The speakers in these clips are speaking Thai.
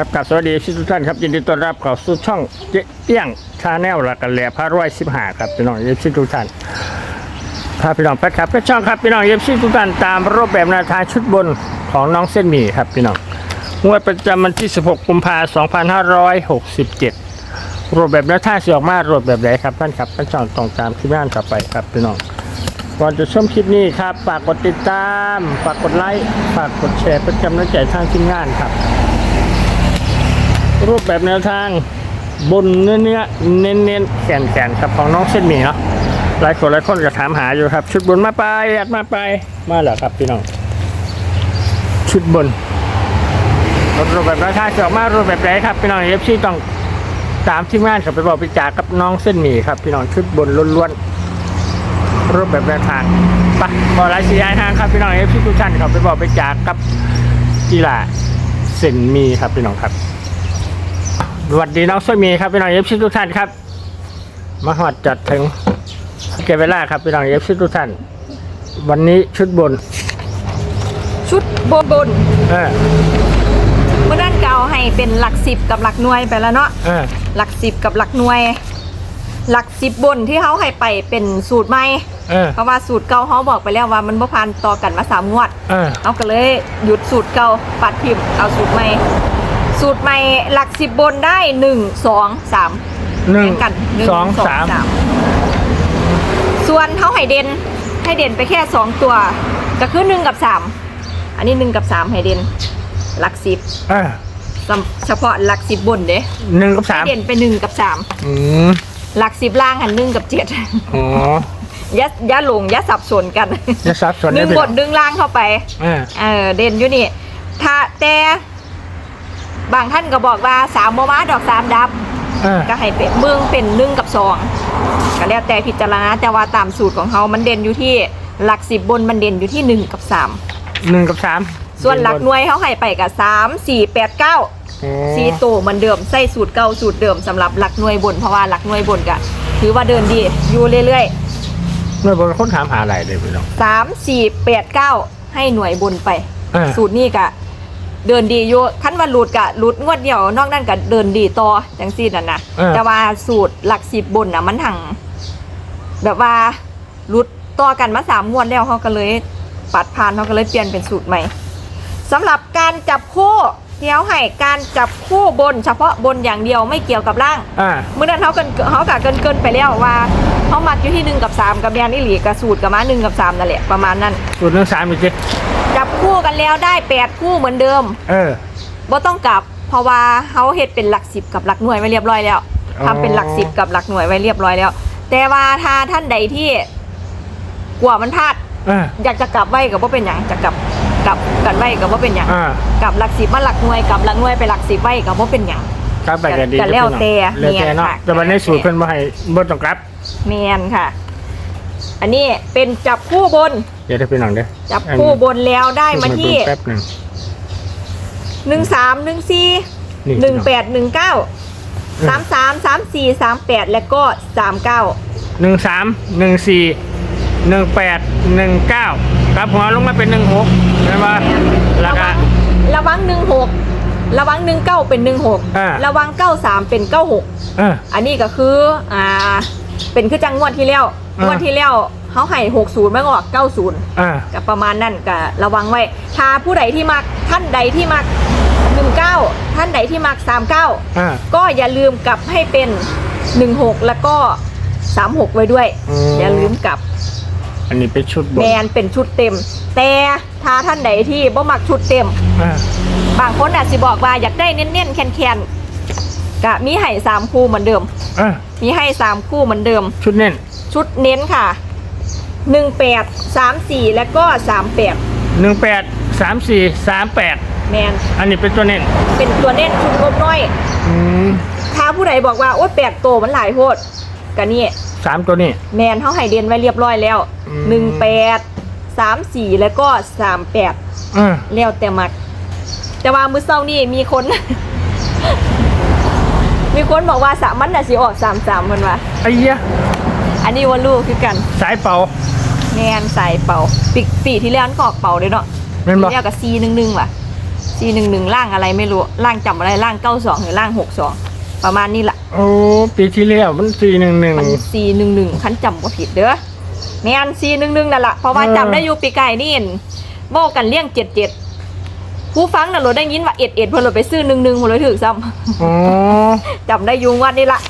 ครับกับสวัสดีทุกท่านครับยินดีต้อนรับเข้าสู่ช่องเจ๊เตี้ยงชาแนลหลักกันแหล่พระร้อยสิบห้าครับพี่น้องเอฟซีทุกท่านพาพี่น้องไปครับก็ช่องครับพี่น้องเอฟซีทุกท่านตามรูปแบบแนวทางชุดบนของน้องเส้นหมี่ครับพี่น้องงวดประจำวันที่ 16 กุมภาพันธ์2567รูปแบบแนวทางเสียออกมารูปแบบไหนครับท่านครับท่านช่องตรงตามที่บ้านต่อไปครับพี่น้องก่อนจะชมคลิปนี้ครับฝากกดติดตาม ฝากกดไลค์ฝากกดแชร์เป็นกำลังใจทางทีมงานครับ รูปแบบแนวทางบนเนื้อเนื้อเน้นเน้นแก่นแก่นครับของน้องเส้นหมี่เนาะหลายคนหลายคนก็ถามหาอยู่ครับ ชุดบนมาไปอัดมาไปมาแล้วครับพี่น้อง ชุดบนรูปแบบแนวทาจะออกมารูปแบบไหนครับพี่น้องเอฟซีต้องตามทีมงานครับไปบอกไปจากกับน้องเส้นหมี่ครับพี่น้องชุดบนล้วนๆรูปแบบแนวทางไปะบอลายสียายทางครับพี่น้องเอฟซีทุกท่านครับไปบอกไปจากกับกีฬาเซนมีครับพี่น้องครับ สวัสดีน้องเซนมีครับพี่น้องเอฟซีทุกท่านครับ มาหอดจัดถึงเก็บเวลาครับพี่น้องเอฟซีทุกท่าน วันนี้ชุดบน ชุดบนบนเออเมื่อด้านเก่าให้เป็นหลักสิบกับหลักหน่วยไปแล้วเนาะเออหลักสิบกับหลักหน่วย หลักสิบบนที่เขาให้ไปเป็นสูตรใหม่เออเพราะว่าสูตรเก่าเขาบอกไปแล้วว่ามันบ่พันต่อกันมาสามงวดเออเอาก็เลยหยุดสูตรเก่าปัดพิมพ์เอาสูตรใหม่ สูตรใหม่หลักสิบบนได้หนึ่งสองสามหนึ่งเรียกันหนึ่สองสามส่วนเขาให้เด่นให้เด่นไปแค่สองตัว ก็คือหนึ่งกับสามอันนี้หนึ่งกับสามให้เด่นหลักสิบเออสำเฉพาะหลักสิบบนเด้หนึ่งกับสามเด่นไปหนึ่งกับสามอืมหลักสิบล่างหันหนึ่งกับเจ็ดอ๋อยัดยัดหลงยัดสับสนกันจะซับซ้อนหได้นึ่งพี่บน้อนงดึงล่างเข้าไปเออเออเด่นอยู่นี่ถ้าแต่ บางท่านก็บอกว่าสามโมมาดอกสามดับเออก็ให้เป็นเมืองเป็นหนึ่งกับสองก็แล้วแต่พิจารณาแต่ว่าตามสูตรของเขามันเด่นอยู่ที่หลักสิบบนมันเด่นอยู่ที่หนึ่งกับสามหนึ่งกับสามส่วนหลักหน่วยเขาให้ไปกับสามสี่แปดเก้า อ๋อซีโตเหมือนเดิมใส่สูตรเก่าสูตรเดิมสำหรับหลักหน่วยบนเพราะว่าหลักหน่วยบนก็ถือว่าเดินดีอยู่เรื่อยหน่วยบนคนถามหาอะไรเลยพี่น้องๆสามสี่แปดเก้าให้หน่วยบนไปเออสูตรนี้ก็ เดินดีอยู่ขั้นว่าหลุดกะหลุดงวดเดียวนอกนั้นก็เดินดีต่อจังซี่นั่นนะเออ แต่ว่าสูตรหลักสิบบนน่ะมันหังแบบว่าหลุดต่อกันมาสามงวดแล้วเขาก็เลย ปัดผ่านเขาก็เลยเปลี่ยนเป็นสูตรใหม่สำหรับการจับคู่ เที่ยวให้การจับคู่บนเฉพาะบนอย่างเดียวไม่เกี่ยวกับล่างอ่า เมื่อนั้นเขากันเขากะเกินเกินๆไปแล้วว่าเขามักอยู่ที่หนึ่งกับสามกับแบรนด์อิหลีกับสูตรกับมาหนึ่งกับสามนั่นแหละประมาณนั้น สูตรหนึ่งสามอีกทีจับคู่กันแล้วได้แปดคู่เหมือนเดิมเออ บ่ต้องกลับเพราะว่าเขาเฮ็ดเป็นหลักสิบกับหลักหน่วยไว้เรียบร้อยแล้วอ๋อ ทำเป็นหลักสิบกับหลักหน่วยไว้เรียบร้อยแล้ว แต่ว่าถ้าท่านใดที่กลัวมันพลาด เออ อยากจะกลับไว้กับว่าเป็นอย่างจะกลับ กลับกันไว้กับว่าเป็นอย่างอ่ากลับหลักสิบมาหลักหน่วยกลับหลักหน่วยไปหลักสิบไว้กับว่าเป็นอย่างครับไปกันดีก็แล้วแต่แล้วแต่เนาะเนี่ยค่ะ แต่วันนี้สูตรเพิ่นมาให้บ่ต้องกลับแมนค่ะ อันนี้เป็นจับคู่บน เดี๋ยวได้พี่น้องเด้อจับคู่บนแล้วได้มาที่แป๊บหนึงหนึ่งสามหนึ่งสี่นี่หนึ่งแปดหนึ่งเก้าสามสามสามสี่สามแปดแล้วก็สามเก้า หนึ่งสามหนึ่งสี่หนึ่งแปดหนึ่งเก้า ครับหัวลงมาเป็นหนึ่งหกใช่ป่ะราระคาวังระวังหนึ่งหกระวังหนึ่งเก้าเป็นหนึ่งหกอ่าระวังเก้าสามเป็นเก้าหกเอออันนี้ก็คืออ่าเป็นคือจังงวดที่แล้วอ่าง งวดที่แล้วเขาให้หกศูนย์ไม่ออกเก้าศูนย์อ่า กับประมาณนั่นก็ระวังไว้ถ้าผู้ใดที่มักท่านใดที่มักหนึ่งเก้าท่านใดที่มักสามเก้าอ่า ก็อย่าลืมกลับให้เป็นหนึ่งหกแล้วก็สามหกไว้ด้วย อืม อย่าลืมกลับ อันนี้เป็นชุดบแมนนเป็นชุดเต็ม แต่ถ้าท่านใดที่บ่มักชุดเต็ม อ่าบางคนอาจจะบอกว่าอยากได้เน้นๆแคนๆก็มีให้สามคู่เหมือนเดิม อ่ามีให้สามคู่เหมือนเดิม ชุดเน้นชุดเน้นค่ะหนึ่งแปดสามสี่แล้วก็สามแปดหนึ่งแปดสามสี่สามแปดแมนอันนี้เป็นตัวเน้นเป็นตัวเน้นชุดงบน้อย อืมถ้าผู้ใดบอกว่าโอ๊ยแปดโตมันหลายโพดก็นี่ สามตัวนี้แมนเขาให้เด่นไว้เรียบร้อยแล้วอืม หนึ่งแปดสามสี่แล้วก็สามแปดอ่าแล้วแต่มัก แต่ว่ามื้อเช้านี่มีคน มีคนบอกว่าสามมันน่ะสิออกสามสามมันว่าไอ้เหี้ยอันนี้ว่าลูกคือกัน สายเป่าแมนใส่เป่าปีปีที่แล้วมันก็ออกเป่าเลยเนาะแม่นบ่ปีแล้วก็ซีหนึ่งหนึ่งว่ะสี่หนึ่งหนึ่งล่างอะไรไม่รู้ล่างจำอะไรล่างเก้าสองหรือล่างหกสอง ประมาณนี้แหละโอ้ปีที่แล้วมันสี่หนึ่งหนึ่งมันสี่หนึ่งหนึ่งคันจำว่าผิดเด้อแม่นสี่หนึ่งหนึ่งนั่นแหละเพราะว่าเออจำได้อยู่ปีไก่นี่เห็นโบกันเลี่ยงเจ็ดเจ็ดผู้ฟังน่ะเราได้ยินว่าเอ็ดเอ็ดเพิ่นเราไปซื้อหนึ่งหนึ่งเราถือซ้อ๋อำจำได้อยุงวันนี้ละ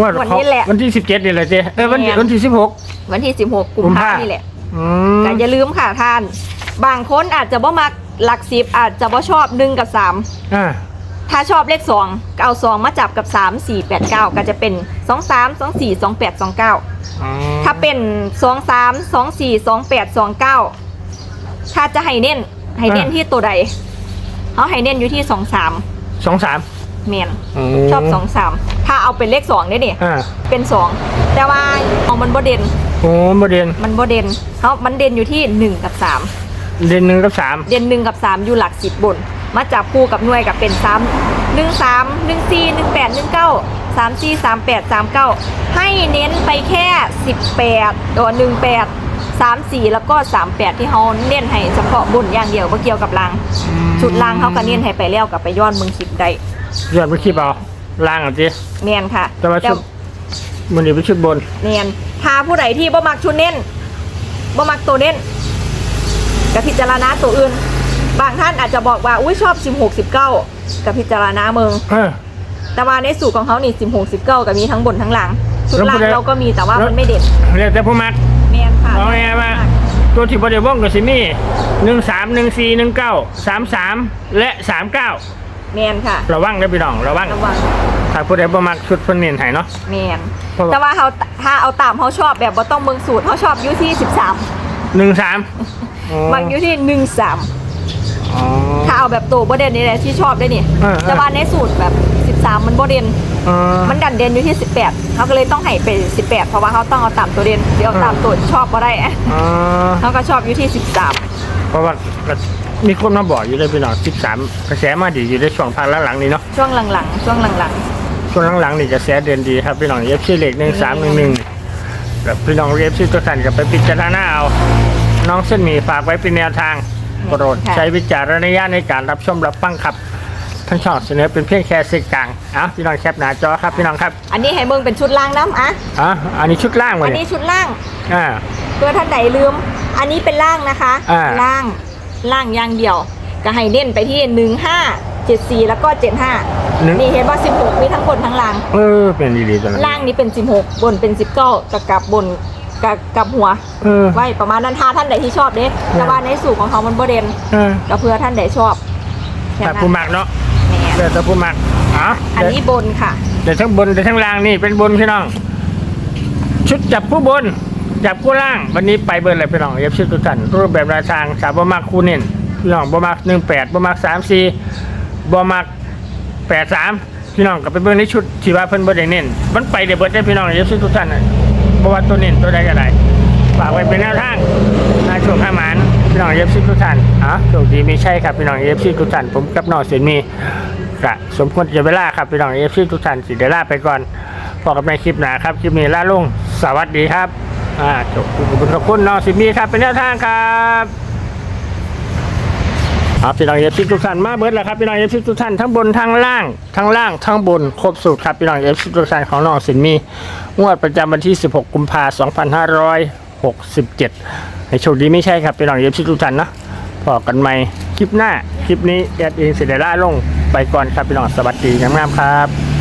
ว่าวันนี้แหละวันที่สิบเจ็ดนี่แหละเจ๊เออวันที่แม่นวันที่สิบหกวันที่สิบหกกุมกุมภาภานี่แหละอืมแต่อย่าลืมค่ะท่าน บางคนอาจจะบ่มักหลักสิบอาจจะบ่ชอบหนึ่งกับสามอ่า ถ้าชอบเลขสองก็เอาสองมาจับกับสามสี่แปดเก้าก็จะเป็นสองสามสองสี่สองแปดสองเก้าอ๋อถ้าเป็นสองสามสองสี่สองแปดสองเก้าถ้าจะให้เน้นให้เน้นที่ตัวใดเขาให้เน้นอยู่ที่สองสามสองสามเมนมชอบสองสามถ้าเอาเป็นเลขสองเนี่ยดิอ่าเป็นสองแต่ว่าเอามันบ่เด่นโอ้ประเด็นมันบ่เด่นเขามันเด่นอยู่ที่หนึ่งกับสามเด่นหนึ่งกับสามเด่นหนึ่งกับสามอยู่หลักสิบบน มาจับคู่กับหน่วยกับเป็นสามหนึ่งสามหนึ่งสี่หนึ่งแปดหนึ่งเก้าสามสี่สามแปดสามเก้าให้เน้นไปแค่สิบแปดตัวหนึ่งแปดสามสี่แล้วก็สามแปดที่เขาเน้นให้เฉพาะบนอย่างเดียวไม่เกี่ยวกับรางชุดรางเขาก็เน้นให้ไปแล้วกับไปย้อนมึงคลิปได้ยอดไปคลิปเอาล่างอะเจ๊เนียนค่ะแต่ว่าชุดมันอยู่ไปชุดบนเนียนถ้าผู้ใดที่บ่มักชุดเน้นบ่มักตัวเน้นก็พิจารณาตัวอื่น บางท่านอาจจะบอกว่าอุ้ยชอบ 16 19กับพิจารณาเมืองเออ แต่ว่าในสูตรของเขานี่16 19ก็มีทั้งบนทั้งหลังชุดล่างแล้วผู้ใด เราก็มีแต่ว่าแล้วมันไม่เด่นเรียกแต่ผู้มักเนียนค่ะเอาไงมา ตัวที่บริวงกับซิมี่หนึ่งสามหนึ่งสี่หนึ่งเก้าสามสามและสามเก้าเนียนค่ะระวังนะพี่น้องระวังระวังถ้าผู้ใดบ่มักชุดเพิ่นเน้นให้เนาะเนียนเพราะว่า แต่ว่าเขาถ้าเอาตามเขาชอบแบบบ่ต้องเบิ่งสูตรเขาชอบอยู่ที่ 13 หนึ่งสามมักอยู่ที่ 13 อ๋อ ถ้าเอาแบบโตบ่เด่นนี่แหละที่ชอบได้นี่เออเออแต่ว่าในสูตรแบบ 13 มันบ่เด่นเออมันดันเด่นอยู่ที่ 18เขาก็เลยต้องให้ไป18 เพราะว่าเขาต้องเอาตามตัวเด่นเดี๋ยวเอาตามตัวที่ชอบบ่ได้อ๋อเขาก็ชอบอยู่ที่ 13 เพราะว่าก็มีคนมาบอกอยู่เลยพี่น้องสิบสามกระแสมาดีอยู่ในช่วงพักหลังๆนี้เนาะช่วงหลังๆ ช่วงหลังช่วงหลังๆนี่กระแสเด่นดีครับพี่น้องเอฟซีเล็กหนึ่งสามหนึ่งหนึ่งแบบพี่น้องเอฟซีตัวสั่นกับไปพิจารณาเอาน้องเส้นหมี่ฝากไว้เป็นแนวทาง โปรดใช้วิจารณญาณในการรับชมรับฟังครับท่านชอบเสนอเป็นเพียงแค่สื่อกลางเอ้าพี่น้องแคปหน้าจอครับพี่น้องครับๆอันนี้ให้เบิ่งเป็นชุดล่างน้ำอะอะอันนี้ชุดล่างวะอันเนี่นี้ยชุดล่างอ่า เพื่อท่านไหนลืม อันนี้เป็นล่างนะคะอ่า ล่างล่างอย่างเดียว ก็ให้เน้นไปที่หนึ่งห้าเจ็ดสี่แล้วก็เจ็ดห้าหนึ่งนี่เห็นว่าสิบหกมีทั้งบนทั้งล่าง เออเป็นดีๆตัวนั้นล่างนี้เป็นสิบหกบนเป็นสิบเก้ากับกับบน กับกับหัวเออ ไว้ประมาณนั้นถ้าท่านใดที่ชอบเด้แต่ว่าในสูตรของเขามันบ่เด่นเออก็เพื่อท่านใดชอบแค่แต่นั้นผู้มักเนาะแหม่เดี๋ยวแต่ผู้มักอะอันนี้บนค่ะ เดี๋ยวทั้งบนเดี๋ยวทั้งล่างนี่เป็นบนพี่น้อง ชุดจับผู้บน จับผู้ล่าง วันนี้ไปเบิร์นเลยพี่น้องเอฟซีทุกท่านรูปแบบรายทางสามบ่มักคู่เน้นพี่น้องบ่มักหนึ่งแปดบ่มักสามสี่บ่มักแปดสามพี่น้องก็ไปเบิร์นในชุดที่ว่าเพิ่นบ่ได้เน้นมันไปเดี๋ยวเบิร์ดได้พี่น้องเอฟซีทุกท่านน่ะ บว่าตัวเน้นตัวใดก็ได้ฝากไว้เป็นแนวทางนายช่วงข้าหมานพี่น้องเอฟซีทุกท่านอ๋อโชคดีไม่ใช่ครับพี่น้องเอฟซีทุกท่านผมกับน้องเสียนมีกะสมควรจะเวลาครับพี่น้องเอฟซีทุกท่านสิเดล่าไปก่อนพอกับในคลิปหน้าครับคลิปนี้ลาลุงสวัสดีครับอ่าจบขอบคุณขอบคุณน้องสิมีครับเป็นแนวทางครับ ครับพี่น้องเอฟซีทุกท่านมาเบิดแล้วครับพี่น้องเอฟซีทุกท่านทั้งบนทั้งล่างทั้งล่างทั้งบนครบสูตรครับพี่น้องเอฟซีทุกท่านของน้องสินมีงวดประจำวันที่ 16 กุมภาพันธ์2567ให้โชคดีไม่ใช่ครับพี่น้องเอฟซีทุกท่านเนาะพอกันใหม่คลิปหน้าคลิปนี้แอดเองเสร็จแล้วลาลงไปก่อนครับพี่น้องสวัสดีงามๆครับ